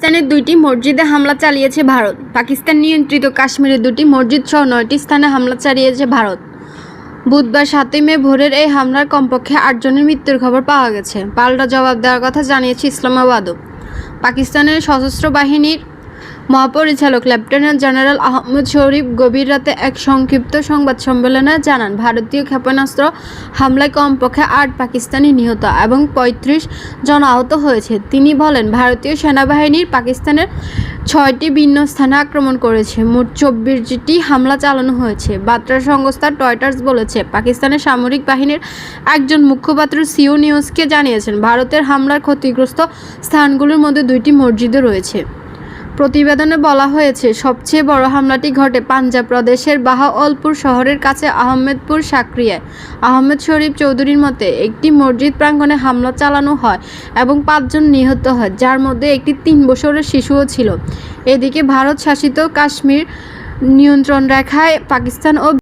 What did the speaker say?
পাকিস্তানের দুইটি মসজিদে হামলা চালিয়েছে ভারত। পাকিস্তান নিয়ন্ত্রিত কাশ্মীরের দুটি মসজিদ সহ নয়টি স্থানে হামলা চালিয়েছে ভারত। বুধবার সাতই মে ভোরের এই হামলার কমপক্ষে আটজনের মৃত্যুর খবর পাওয়া গেছে। পাল্টা জবাব দেওয়ার কথা জানিয়েছে ইসলামাবাদও। পাকিস্তানের সশস্ত্র বাহিনীর মহাপরিচালক লেফটেন্যান্ট জেনারেল আহমদ শরীফ গভীর রাতে এক সংক্ষিপ্ত সংবাদ সম্মেলনে জানান, ভারতীয় ক্ষেপণাস্ত্র হামলায় কমপক্ষে আট পাকিস্তানি নিহত এবং পঁয়ত্রিশ জন আহত হয়েছে। তিনি বলেন, ভারতীয় সেনাবাহিনীর পাকিস্তানের ছয়টি ভিন্ন স্থানে আক্রমণ করেছে। মোট চব্বিশটি হামলা চালানো হয়েছে। বার্তা সংস্থা টয়টার্স বলেছে, পাকিস্তানের সামরিক বাহিনীর একজন মুখপাত্র সিও নিউজকে জানিয়েছেন, ভারতের হামলার ক্ষতিগ্রস্ত স্থানগুলোর মধ্যে দুইটি মসজিদও রয়েছে। প্রতিবেদনে বলা হয়েছে, সবচেয়ে বড় হামলাটি ঘটে পাঞ্জাব প্রদেশের বাহাওয়ালপুর শহরের কাছে আহমেদপুর সাকরিয়ায়। আহমেদ শরীফ চৌধুরীর মতে, একটি মসজিদ প্রাঙ্গণে হামলা চালানো হয় এবং পাঁচজন নিহত হয়, যার মধ্যে একটি তিন বছরের শিশুও ছিল। এদিকে ভারত শাসিত কাশ্মীর নিয়ন্ত্রণ রেখায় পাকিস্তান ও